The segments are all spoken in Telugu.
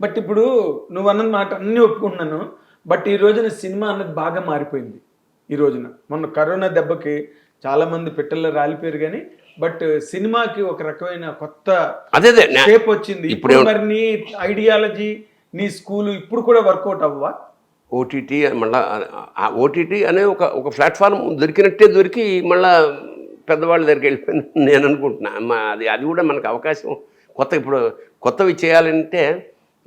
బట్ ఇప్పుడు నువ్వు అన్న మాట అన్ని ఒప్పుకుంటున్నాను. బట్ ఈ రోజున సినిమా అన్నది బాగా మారిపోయింది. ఈ రోజున. మొన్న కరోనా దెబ్బకి చాలా మంది పిట్టల్లో రాలిపోయారు కానీ బట్ సినిమాకి ఒక రకమైన కొత్త అదే షేప్ వచ్చింది. ఇప్పుడు మరి నీ ఐడియాలజీ నీ స్కూల్ ఇప్పుడు కూడా వర్కౌట్ అవ్వవా? ఓటీటీ మళ్ళా ఓటీటీ అనే ఒక ఒక ప్లాట్ఫామ్ దొరికినట్టే దొరికి మళ్ళా పెద్దవాళ్ళ దగ్గరికి వెళ్ళిపోయింది నేను అనుకుంటున్నా. మా అది అది కూడా మనకు అవకాశం. కొత్త ఇప్పుడు కొత్తవి చేయాలంటే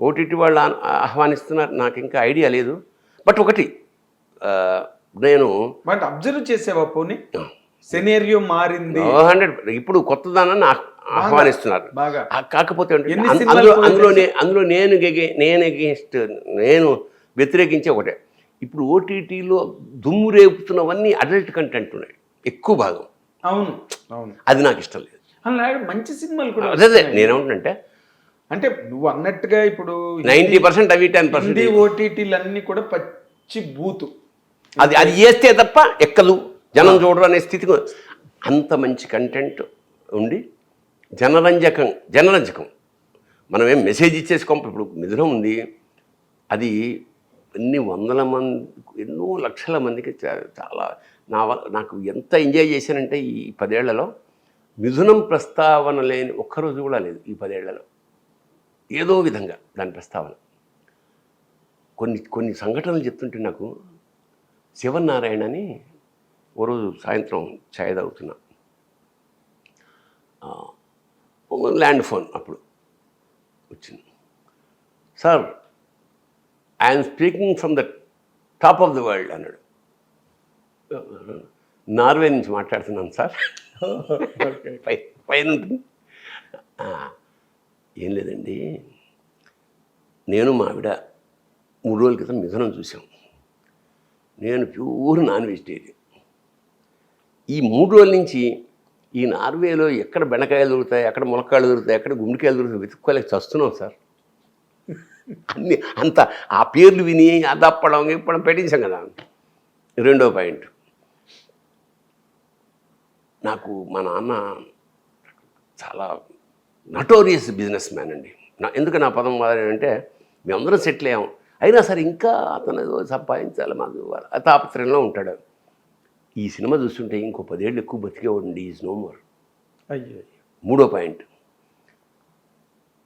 ఓటీటీ వాళ్ళు ఆహ్వానిస్తున్నారు. నాకు ఇంకా ఐడియా లేదు. బట్ ఒకటి నేను బట్ అబ్జర్వ్ చేసావా పోనీ? సెనేరియో మారింది. హండ్రెడ్ ఇప్పుడు కొత్తదానాన్ని ఆహ్- ఆహ్వానిస్తున్నారు. కాకపోతే అందులో పోయి అందులో నేను నేను ఎగేన్స్ట్ నేను వ్యతిరేకించే ఒకటే. ఇప్పుడు ఓటీటీలో దుమ్ము రేపుతున్నవన్నీ అడల్ట్ కంటెంట్ ఉన్నాయి. ఎక్కువ భాగం. అవును అవును. అది నాకు ఇష్టం లేదు. మంచి సినిమాలు కూడా అదే నేనేమంటున్నంటే అంటే నువ్వు అన్నట్టుగా ఇప్పుడు నైంటీ పర్సెంట్ అవి టెన్ పర్సెంట్ ఓటీటీలు అన్ని కూడా పచ్చి బూతు. అది అది చేస్తే తప్ప ఎక్కదు. జనం చూడరు అనే స్థితికి అంత మంచి కంటెంట్ ఉండి జనరంజకం జనరంజకం. మనం ఏం మెసేజ్ ఇచ్చేసి కొంప ఇప్పుడు మిథునం ఉంది. అది ఎన్ని వందల మంది ఎన్నో లక్షల మందికి చాలా నా నాకు ఎంత ఎంజాయ్ చేశానంటే ఈ పదేళ్ళలో మిథునం ప్రస్తావన లేని ఒక్కరోజు కూడా లేదు ఈ పదేళ్ళలో. ఏదో విధంగా దాని ప్రస్తావన. కొన్ని కొన్ని సంఘటనలు చెప్తుంటే నాకు శివనారాయణ అని ఓ రోజు సాయంత్రం ఛాయ్ తాగుతున్నా. ల్యాండ్ ఫోన్ అప్పుడు వచ్చింది. Sir I'm speaking from the top of the world అన్నాడు. నార్వే నుంచి మాట్లాడుతున్నాను సార్. పై పైన ఉంటుంది "ఆ, ఏం లేదండి. నేను మా ఆవిడ మూడు రోజుల క్రితం మిథునం చూసాం నేను ప్యూర్ నాన్ వెజిటేరియన్. ఈ మూడు రోజుల నుంచి ఈ నార్వేలో ఎక్కడ బెండకాయలు దొరుకుతాయి ఎక్కడ ములక్కాయలు దొరుకుతాయి ఎక్కడ గుండెకాయలు దొరుకుతాయి వెతుక్కోలేక చస్తున్నాం సార్. అన్ని అంత ఆ పేర్లు విని అదప్పడం ఇప్పడం పెట్టించాం కదా. రెండో పాయింట్. నాకు మా నాన్న చాలా నటోరియస్ బిజినెస్ మ్యాన్ అండి. నా ఎందుకు నా పదం వాడానంటే మేమందరం సెటిల్ అయ్యాం. అయినా సరే ఇంకా అతను సంపాదించాలి మాకు. తాపత్రయంలో ఉంటాడు. ఈ సినిమా చూస్తుంటే ఇంకో పదేళ్ళు ఎక్కువ బతికేవాడండి. Is no more. అయ్యో. మూడో పాయింట్.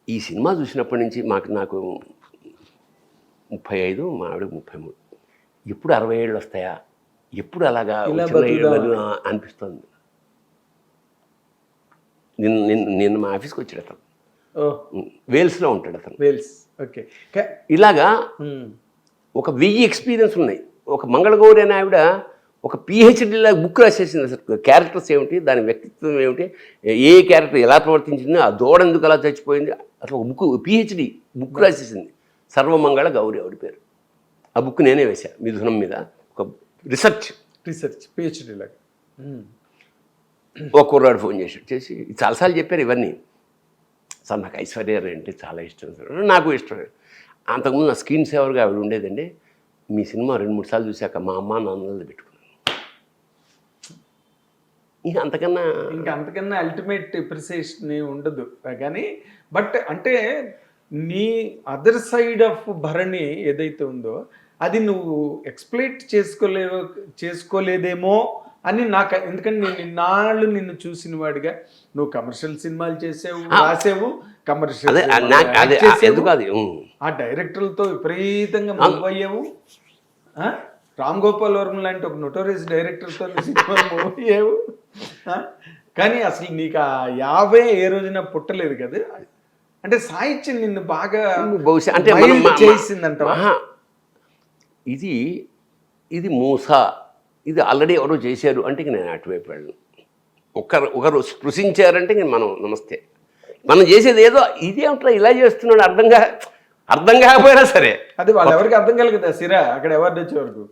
ఈ సినిమా చూసినప్పటి నుంచి మాకు నాకు ముప్పై ఐదు మా ఆవిడకి ముప్పై మూడు. ఎప్పుడు అరవై ఏళ్ళు వస్తాయా? ఎప్పుడు అలాగా అనిపిస్తుంది. నిన్న నిన్న నిన్న మా ఆఫీస్కి వచ్చాడు అతను. వేల్స్లో ఉంటాడు అతను. Wales okay. ఇలాగా. ఒక వెయ్యి ఎక్స్పీరియన్స్ ఉన్నాయి. ఒక మంగళగౌరి అనే ఆవిడ ఒక పిహెచ్డీలా బుక్ రాసేసింది అసలు. క్యారెక్టర్స్ ఏమిటి దాని వ్యక్తిత్వం ఏమిటి ఏ క్యారెక్టర్ ఎలా ప్రవర్తించింది ఆ దూడ ఎందుకు అలా చచ్చిపోయింది అసలు ఒక బుక్ పిహెచ్డి బుక్ రాసేసింది. సర్వమంగళ గౌరి ఆవిడ పేరు. ఆ బుక్ నేనే వేశా మిథునం మీద. ఒక రీసెర్చ్. రీసెర్చ్ పిహెచ్డి లాగా. ఓ కుర్రాడు ఫోన్ చేసి చేసి చాలాసార్లు చెప్పారు ఇవన్నీ. సార్ నాకు ఐశ్వర్య అంటే చాలా ఇష్టం సార్. నాకు ఇష్టం. అంతకుముందు నా స్క్రీన్ సేవర్గా ఆవిడ ఉండేదండి. మీ సినిమా రెండు మూడు సార్లు చూశాక మా అమ్మ నాన్నలది పెట్టుకున్నాను. ఇంకా అంతకన్నా ఇంకా అంతకన్నా అల్టిమేట్ ఎప్రిసియేషన్ ఉండదు. కానీ బట్ అంటే నీ అదర్ సైడ్ ఆఫ్ భరణి ఏదైతే ఉందో అది నువ్వు ఎక్స్ప్లెయిట్ చేసుకోలేవో చేసుకోలేదేమో అని నాకు ఎందుకంటే నేను ఇన్నాళ్ళు నిన్ను చూసిన వాడిగా. నువ్వు కమర్షియల్ సినిమాలు చేసావు రాసావు కమర్షియల్ ఎందుకు అది. ఆ డైరెక్టర్లతో విపరీతంగా మూవ్ అయ్యావు? రామ్ గోపాల్ వర్మ లాంటి ఒక నొటోరియస్ డైరెక్టర్తో సినిమా మూవ్ అయ్యావు? కానీ అసలు నీకు ఆ యాభై ఏ రోజున పుట్టలేదు కదా. అంటే సాహిత్యం నిన్ను బాగా బహుశా అంటే ఆహా. ఇది ఇది మూస. ఇది ఆల్రెడీ ఎవరో చేశారు అంటే నేను అటువైపు వెళ్ళను. ఒకరు ఒకరు స్పృశించారంటే ఇంక మనం నమస్తే. మనం చేసేది ఏదో ఇదేమిట్రా ఇలా చేస్తున్నాడు అర్థం కా అర్థం కాకపోయినా సరే. అది వాళ్ళు ఎవరికి అర్థం కలుగుతా సిరా అక్కడ వచ్చే వరకు?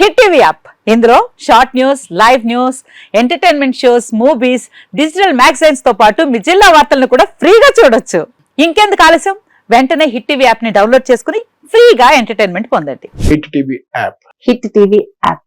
Hit TV app. ఇందులో short news live news entertainment shows movies digital మ్యాగజైన్స్తో పాటు మీ జిల్లా వార్తలను కూడా ఫ్రీగా చూడొచ్చు. ఇంకెందుకు ఆలస్యం? వెంటనే హిట్ టీవీ యాప్ని డౌన్లోడ్ చేసుకుని ఫ్రీగా ఎంటర్టైన్మెంట్ పొందండి. Hit TV app. Hit TV app.